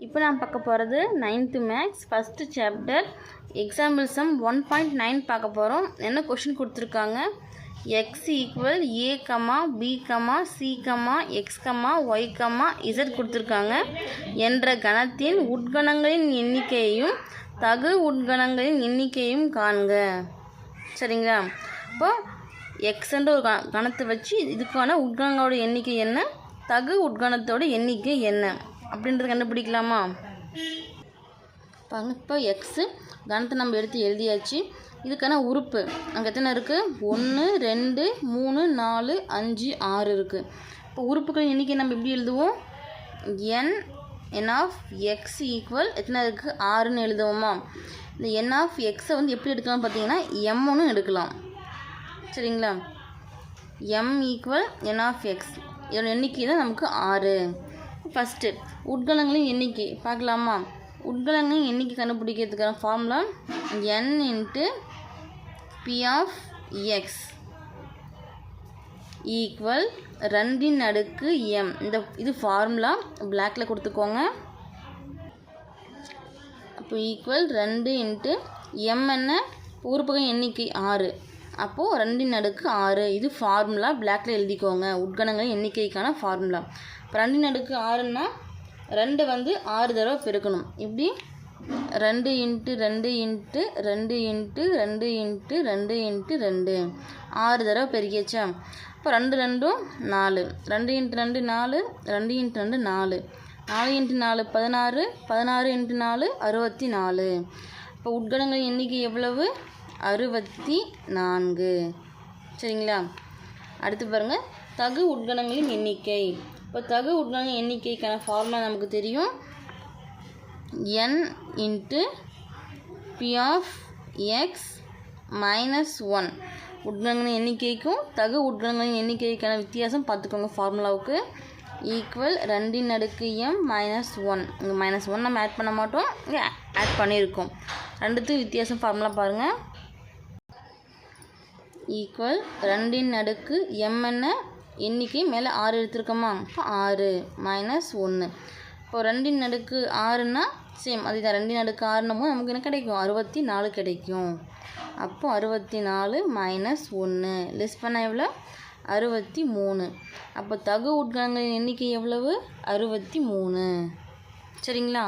இப்போ நான் பார்க்க போகிறது ninth maths first chapter example sum one point nine பார்க்க போகிறோம். என்ன கொஷின் கொடுத்துருக்காங்க? X equal A comma B comma C comma X comma Y comma Z கொடுத்துருக்காங்க. என்ற கணத்தின் உட்கணங்களின் எண்ணிக்கையையும் தகு உட்கணங்களின் எண்ணிக்கையும் காண்க. சரிங்களா? இப்போ எக்ஸ்ன்ற ஒரு க- கணத்தை வச்சு இதுக்கான உட்கணங்களோட எண்ணிக்கை என்ன? தகு உட்கணத்தோட எண்ணிக்கை என்ன? அப்படின்றது கண்டுபிடிக்கலாமா? பாருங்க இப்போ எக்ஸு கணத்தை நம்ம எடுத்து எழுதியாச்சு. இதுக்கான உறுப்பு அங்கே எத்தனை இருக்குது ஒன்று ரெண்டு மூணு நாலு அஞ்சு ஆறு இருக்குது இப்போ உறுப்புகள் எண்ணிக்கை நம்ம எப்படி எழுதுவோம்? N N of X equal எத்தனை இருக்குது ஆறுன்னு எழுதுவோமா? இந்த என் ஆஃப் எக்ஸை வந்து எப்படி எடுக்கலாம் பார்த்தீங்கன்னா ஒன்று எடுக்கலாம். சரிங்களா? M equal N of X இதோட எண்ணிக்கை தான் நமக்கு ஆறு. ஃபஸ்ட்டு உட்கலங்களின் எண்ணிக்கை. பார்க்கலாமா? உட்கலங்களின் எண்ணிக்கை கண்டுபிடிக்கிறதுக்கான formula N into P of X equal ரெண்டின் அடுக்கு எம் இந்த இது ஃபார்முலா பிளாக்ல கொடுத்துக்கோங்க. அப்போ ஈக்குவல் ரெண்டு இன்ட்டு எம் என்ன? உறுப்புகள் எண்ணிக்கை ஆறு. அப்போது ரெண்டின் அடுக்கு ஆறு. இது ஃபார்முலா பிளாக்ல எழுதிக்கோங்க. உட்கணங்களின் எண்ணிக்கைக்கான ஃபார்முலா இப்போ ரெண்டின் அடுக்கு ஆறுன்னா ரெண்டு வந்து ஆறு தடவை பெருக்கணும். இப்படி ரெண்டு இன்ட்டு ரெண்டு இன்ட்டு ரெண்டு இன்ட்டு ரெண்டு இன்ட்டு ரெண்டு இன்ட்டு ரெண்டு. ஆறு தடவை பெருக்கியாச்சா? இப்போ ரெண்டு ரெண்டும் நாலு. ரெண்டு இன்ட்டு ரெண்டு நாலு ரெண்டு இன்ட்டு ரெண்டு நாலு. நாலு இன்ட்டு நாலு பதினாறு பதினாறு இன்ட்டு நாலு அறுபத்தி நாலு. இப்போ உட்கணங்களின் எண்ணிக்கை எவ்வளவு? அறுபத்தி நான்கு. சரிங்களா? அடுத்து பாருங்கள் தகு உட்கணங்களின் எண்ணிக்கை. இப்போ தகு உட்கணங்களின் எண்ணிக்கைக்கான ஃபார்முலா நமக்கு தெரியும். N into P of X minus one உட்கணங்களின் எண்ணிக்கைக்கும் தகு உட்கணங்களின் எண்ணிக்கைக்கான வித்தியாசம் பார்த்துக்கோங்க ஃபார்முலாவுக்கு ஈக்குவல் ரெண்டின் அடுக்கு எம் மைனஸ் ஒன் இங்கே மைனஸ் ஒன் நம்ம ஆட் பண்ண மாட்டோம். இங்கே ஆட் பண்ணியிருக்கோம். ரெண்டுத்துக்கும் வித்தியாசம் ஃபார்முலா பாருங்கள் ஈக்குவல் ரெண்டின் அடுக்கு எம் என்ன எண்ணிக்கை மேலே ஆறு எடுத்திருக்கோமா? அப்போ ஆறு மைனஸ் ஒன்று இப்போ ரெண்டின் அடுக்கு ஆறுனா சேம் அதுதான் ரெண்டின் அடுக்கு ஆறுனும் போது நமக்கு என்ன கிடைக்கும்? அறுபத்தி நாலு கிடைக்கும். அப்போது அறுபத்தி நாலு மைனஸ் ஒன்று லெஸ் பண்ண எவ்வளோ அறுபத்தி மூணு அப்போ தகு உட்கணங்களின் எண்ணிக்கை எவ்வளவு? அறுபத்தி மூணு சரிங்களா?